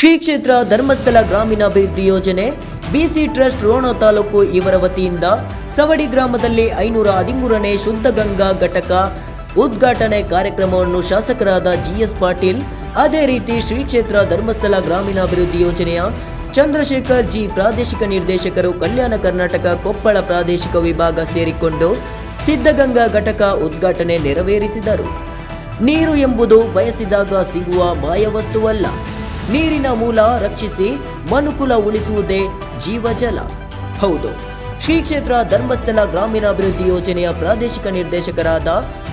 ಶ್ರೀ ಕ್ಷೇತ್ರ ಧರ್ಮಸ್ಥಳ ಗ್ರಾಮೀಣಾಭಿವೃದ್ಧಿ ಯೋಜನೆ ಬಿಸಿ ಟ್ರಸ್ಟ್ ರೋಣ ತಾಲೂಕು ಇವರ ವತಿಯಿಂದ ಸವಡಿ ಗ್ರಾಮದಲ್ಲಿ ಐನೂರ ಹದಿಮೂರನೇ ಶುದ್ಧ ಗಂಗಾ ಘಟಕ ಉದ್ಘಾಟನೆ ಕಾರ್ಯಕ್ರಮವನ್ನು ಶಾಸಕರಾದ ಜಿಎಸ್ ಪಾಟೀಲ್, ಅದೇ ರೀತಿ ಶ್ರೀ ಕ್ಷೇತ್ರ ಧರ್ಮಸ್ಥಳ ಗ್ರಾಮೀಣಾಭಿವೃದ್ಧಿ ಯೋಜನೆಯ ಚಂದ್ರಶೇಖರ್ ಜಿ ಪ್ರಾದೇಶಿಕ ನಿರ್ದೇಶಕರು ಕಲ್ಯಾಣ ಕರ್ನಾಟಕ ಕೊಪ್ಪಳ ಪ್ರಾದೇಶಿಕ ವಿಭಾಗ ಸೇರಿಕೊಂಡು ಸಿದ್ಧಗಂಗಾ ಘಟಕ ಉದ್ಘಾಟನೆ ನೆರವೇರಿಸಿದರು. ನೀರು ಎಂಬುದು ಬಯಸಿದಾಗ ಸಿಗುವ ಮಾಯವಸ್ತುವಲ್ಲ ನೀರಿನ ಮೂಲ ರಕ್ಷಿಸಿ ಮನುಕುಲ ಉಳಿಸುವುದೇ ಜೀವಜಲ. ಹೌದು. ಶ್ರೀ ಕ್ಷೇತ್ರ ಧರ್ಮಸ್ಥಳ ಗ್ರಾಮೀಣಾಭಿವೃದ್ಧಿ ಯೋಜನೆಯ ಪ್ರಾದೇಶಿಕ ನಿರ್ದೇಶಕರಾದ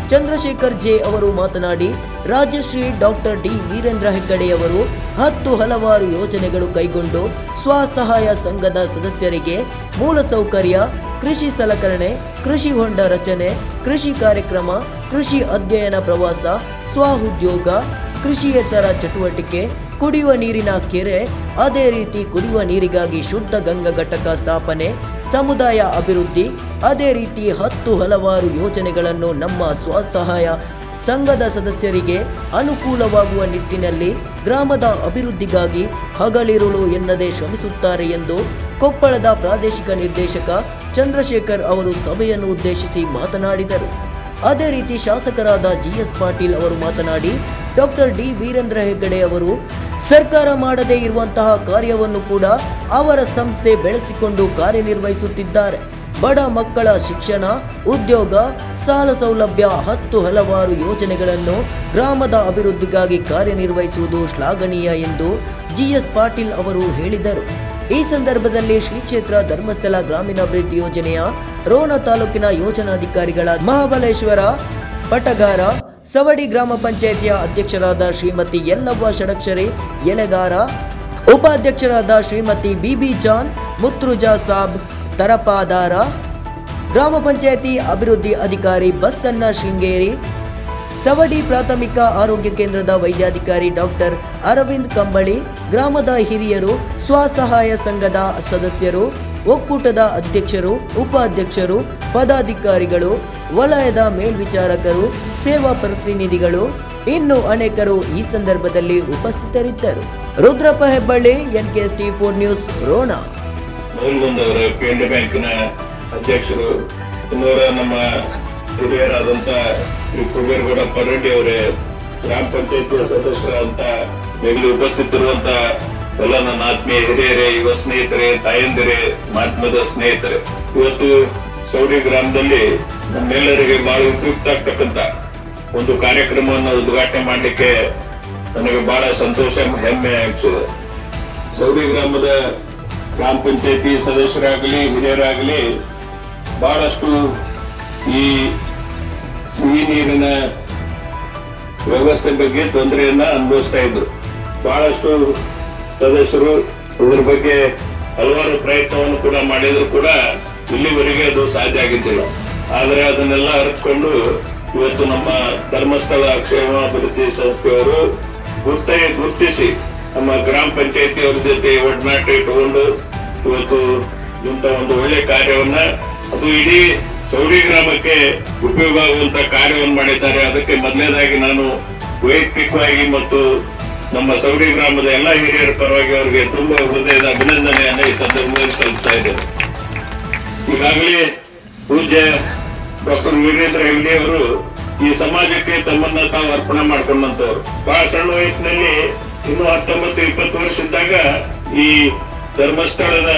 ಚಂದ್ರಶೇಖರ್ ಜೆ ಅವರು ಮಾತನಾಡಿ ರಾಜ್ಯಶ್ರೀ ಡಾಕ್ಟರ್ ಡಿ ವೀರೇಂದ್ರ ಹೆಗ್ಗಡೆಯವರು ಹತ್ತು ಹಲವಾರು ಯೋಜನೆಗಳು ಕೈಗೊಂಡು ಸ್ವಸಹಾಯ ಸಂಘದ ಸದಸ್ಯರಿಗೆ ಮೂಲಸೌಕರ್ಯ ಕೃಷಿ ಸಲಕರಣೆ, ಕೃಷಿ ಹೊಂಡ ರಚನೆ, ಕೃಷಿ ಕಾರ್ಯಕ್ರಮ, ಕೃಷಿ ಅಧ್ಯಯನ ಪ್ರವಾಸ ಸ್ವಉದ್ಯೋಗ ಕೃಷಿಯೇತರ ಚಟುವಟಿಕೆ ಕುಡಿಯುವ ನೀರಿನ ಕೆರೆ, ಅದೇ ರೀತಿ ಕುಡಿಯುವ ನೀರಿಗಾಗಿ ಶುದ್ಧ ಗಂಗಾ ಘಟಕ ಸ್ಥಾಪನೆ, ಸಮುದಾಯ ಅಭಿವೃದ್ಧಿ, ಅದೇ ರೀತಿ ಹತ್ತು ಹಲವಾರು ಯೋಜನೆಗಳನ್ನು ನಮ್ಮ ಸ್ವಸಹಾಯ ಸಂಘದ ಸದಸ್ಯರಿಗೆ ಅನುಕೂಲವಾಗುವ ನಿಟ್ಟಿನಲ್ಲಿ ಗ್ರಾಮದ ಅಭಿವೃದ್ಧಿಗಾಗಿ ಹಗಲಿರುಳು ಎನ್ನದೇ ಶ್ರಮಿಸುತ್ತಾರೆ ಎಂದು ಕೊಪ್ಪಳದ ಪ್ರಾದೇಶಿಕ ನಿರ್ದೇಶಕ ಚಂದ್ರಶೇಖರ್ ಅವರು ಸಭೆಯನ್ನು ಉದ್ದೇಶಿಸಿ ಮಾತನಾಡಿದರು. ಅದೇ ರೀತಿ ಶಾಸಕರಾದ ಜಿಎಸ್ ಪಾಟೀಲ್ ಅವರು ಮಾತನಾಡಿ, ಡಾಕ್ಟರ್ ಡಿ ವೀರೇಂದ್ರ ಹೆಗ್ಗಡೆ ಅವರು, ಸರ್ಕಾರ ಮಾಡದೇ ಇರುವಂತಹ ಕಾರ್ಯವನ್ನು ಕೂಡ ಅವರ ಸಂಸ್ಥೆ ಬೆಳೆಸಿಕೊಂಡು ಕಾರ್ಯನಿರ್ವಹಿಸುತ್ತಿದ್ದಾರೆ. ಬಡ ಮಕ್ಕಳ ಶಿಕ್ಷಣ, ಉದ್ಯೋಗ, ಸಾಲ ಸೌಲಭ್ಯ, ಹತ್ತು ಹಲವಾರು ಯೋಜನೆಗಳನ್ನು ಗ್ರಾಮದ ಅಭಿವೃದ್ಧಿಗಾಗಿ ಕಾರ್ಯನಿರ್ವಹಿಸುವುದು ಶ್ಲಾಘನೀಯ ಎಂದು ಜಿಎಸ್ ಪಾಟೀಲ್ ಅವರು ಹೇಳಿದರು. ಈ ಸಂದರ್ಭದಲ್ಲಿ ಶ್ರೀ ಕ್ಷೇತ್ರ ಧರ್ಮಸ್ಥಳ ಗ್ರಾಮೀಣಾಭಿವೃದ್ಧಿ ಯೋಜನೆಯ ರೋಣ ತಾಲೂಕಿನ ಯೋಜನಾಧಿಕಾರಿಗಳ ಮಹಾಬಲೇಶ್ವರ ಪಟಗಾರ, ಸವಡಿ ಗ್ರಾಮ ಪಂಚಾಯಿತಿಯ ಅಧ್ಯಕ್ಷರಾದ ಶ್ರೀಮತಿ ಯಲ್ಲವ್ವ ಷಡಕ್ಷರಿ, ಎಲೆಗಾರ, ಉಪಾಧ್ಯಕ್ಷರಾದ ಶ್ರೀಮತಿ ಬಿಬಿ ಜಾನ್, ಮುತ್ರುಜಾ ಸಾಬ್, ತರಪಾದಾರ, ಗ್ರಾಮ ಪಂಚಾಯಿತಿ ಅಭಿವೃದ್ಧಿ ಅಧಿಕಾರಿ ಬಸ್ಸನ್ನ ಶೃಂಗೇರಿ, ಸವಡಿ ಪ್ರಾಥಮಿಕ ಆರೋಗ್ಯ ಕೇಂದ್ರದ ವೈದ್ಯಾಧಿಕಾರಿ ಡಾಕ್ಟರ್ ಅರವಿಂದ್ ಕಂಬಳಿ ಗ್ರಾಮದ ಹಿರಿಯರು, ಸ್ವಸಹಾಯ ಸಂಘದ ಸದಸ್ಯರು, ಒಕ್ಕೂಟದ ಅಧ್ಯಕ್ಷರು, ಉಪಾಧ್ಯಕ್ಷರು, ಪದಾಧಿಕಾರಿಗಳು, ವಲಯದ ಮೇಲ್ವಿಚಾರಕರು, ಸೇವಾ ಪ್ರತಿನಿಧಿಗಳು, ಇನ್ನು ಅನೇಕರು ಈ ಸಂದರ್ಭದಲ್ಲಿ ಉಪಸ್ಥಿತರಿದ್ದರು. Rudrappa Hebballi, NKST four news, Ron. ಮೈಲ್ಗೊಂದವರ P N D ಬ್ಯಾಂಕಿನ ಅಧ್ಯಕ್ಷರು ನಮ್ಮ ಹಿರಿಯರಾದಂತ ಕುಬೇರ್ಗೌಡ ಪರೆಡ್ಡಿ ಅವರೇ ಗ್ರಾಮ ಪಂಚಾಯತಿ ಸದಸ್ಯರಾದಂತ ಬೆಂಗಳೂರು ಉಪಸ್ಥಿತರುವಂತ ಎಲ್ಲ ನನ್ನ ಆತ್ಮೀಯ ಹಿರಿಯರೇ, ಯುವ ಸ್ನೇಹಿತರೆ, ತಾಯಂದಿರೇ, ಮಾಧ್ಯಮದ ಸ್ನೇಹಿತರೆ, ಇವತ್ತು ಸೌರಿ ಗ್ರಾಮದಲ್ಲಿ ನಮ್ಮೆಲ್ಲರಿಗೆ ಬಹಳ ಉಪಯುಕ್ತ ಆಗ್ತಕ್ಕಂತ ಒಂದು ಕಾರ್ಯಕ್ರಮವನ್ನು ಉದ್ಘಾಟನೆ ಮಾಡಲಿಕ್ಕೆ ನನಗೆ ಬಹಳ ಸಂತೋಷ, ಹೆಮ್ಮೆ ಅನಿಸಿದೆ ಸೌರಿ ಗ್ರಾಮದ ಗ್ರಾಮ ಪಂಚಾಯತಿ ಸದಸ್ಯರಾಗಲಿ, ಹಿರಿಯರಾಗಲಿ ಬಹಳಷ್ಟು ಈ ಸಿಹಿ ನೀರಿನ ವ್ಯವಸ್ಥೆ ಬಗ್ಗೆ ತೊಂದರೆಯನ್ನ ಅನುಭವಿಸ್ತಾ ಇದ್ರು. ಬಹಳಷ್ಟು ಸದಸ್ಯರು ಇದ್ರ ಬಗ್ಗೆ ಹಲವಾರು ಪ್ರಯತ್ನವನ್ನು ಕೂಡ ಮಾಡಿದ್ರು ಕೂಡ ಇಲ್ಲಿವರೆಗೆ ಅದು ಸಾಧ್ಯ ಆಗಿದ್ದಿಲ್ಲ. ಆದರೆ ಅದನ್ನೆಲ್ಲ ಅರಿತುಕೊಂಡು ಇವತ್ತು ನಮ್ಮ ಧರ್ಮಸ್ಥಳ ಕ್ಷೇಮಾಭಿವೃದ್ಧಿ ಸಂಸ್ಥೆಯವರು ಗುರ್ತ ಗುರುತಿಸಿ ನಮ್ಮ ಗ್ರಾಮ ಪಂಚಾಯತಿ ಅವ್ರ ಜೊತೆ ಒಡನಾಟ ಇಟ್ಟುಕೊಂಡು ಇವತ್ತು ಇಂಥ ಒಂದು ಒಳ್ಳೆ ಕಾರ್ಯವನ್ನ ಅದು ಇಡೀ ಸೌಡಿ ಗ್ರಾಮಕ್ಕೆ ಉಪಯೋಗ ಆಗುವಂತ ಕಾರ್ಯವನ್ನು ಮಾಡಿದ್ದಾರೆ. ಅದಕ್ಕೆ ಮೊದಲನೇದಾಗಿ ನಾನು ವೈಯಕ್ತಿಕವಾಗಿ ಮತ್ತು ನಮ್ಮ ಸೌಡಿ ಗ್ರಾಮದ ಎಲ್ಲ ಹಿರಿಯರ ಪರವಾಗಿ ಅವರಿಗೆ ತುಂಬಾ ಹೃದಯದ ಅಭಿನಂದನೆಯನ್ನು ಈ ಸಂದರ್ಭದಲ್ಲಿ ಸಲ್ಲಿಸ್ತಾ ಇದ್ದೇನೆ. ಈಗಾಗಲೇ ಪೂಜ್ಯ ಡಾಕ್ಟರ್ ವೀರೇಂದ್ರ ಹೆಗ್ಡೆ ಅವರು ಈ ಸಮಾಜಕ್ಕೆ ತಮ್ಮನ್ನ ತಾವು ಅರ್ಪಣೆ ಮಾಡ್ಕೊಂಡಂತವ್ರು. ಬಹಳ ಸಣ್ಣ ವಯಸ್ಸಿನಲ್ಲಿ ಇನ್ನು ಹತ್ತೊಂಬತ್ತು ಇಪ್ಪತ್ತು ವರ್ಷ ಇದ್ದಾಗ ಈ ಧರ್ಮಸ್ಥಳದ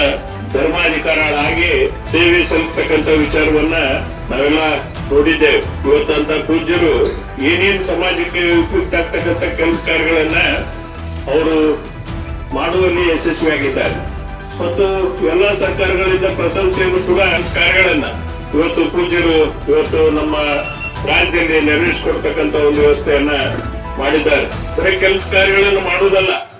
ಧರ್ಮಾಧಿಕಾರಿಗಳಾಗಿ ಸೇವೆ ಸಲ್ಲಿಸ್ತಕ್ಕಂತ ವಿಚಾರವನ್ನ ನಾವೆಲ್ಲ ನೋಡಿದ್ದೇವೆ. ಇವತ್ತಂತ ಪೂಜ್ಯರು ಏನೇನ್ ಸಮಾಜಕ್ಕೆ ಉಪಯುಕ್ತ ಆಗ್ತಕ್ಕಂಥ ಕೆಲಸ ಕಾರ್ಯಗಳನ್ನ ಅವರು ಮಾಡುವಲ್ಲಿ ಯಶಸ್ವಿಯಾಗಿದ್ದಾರೆ ಮತ್ತು ಎಲ್ಲ ಸರ್ಕಾರಗಳಿಂದ ಪ್ರಶಂಸೆಯನ್ನು ಕೂಡ ಕಾರ್ಯಗಳನ್ನ ಇವತ್ತು ಪೂಜ್ಯರು ಇವತ್ತು ನಮ್ಮ ರಾಜ್ಯದಲ್ಲಿ ನೆರವೇರಿಸಿಕೊಡ್ತಕ್ಕಂಥ ಒಂದು ವ್ಯವಸ್ಥೆಯನ್ನ ಮಾಡಿದ್ದಾರೆ. ಬರೀ ಕೆಲಸ ಕಾರ್ಯಗಳನ್ನು ಮಾಡುವುದಲ್ಲ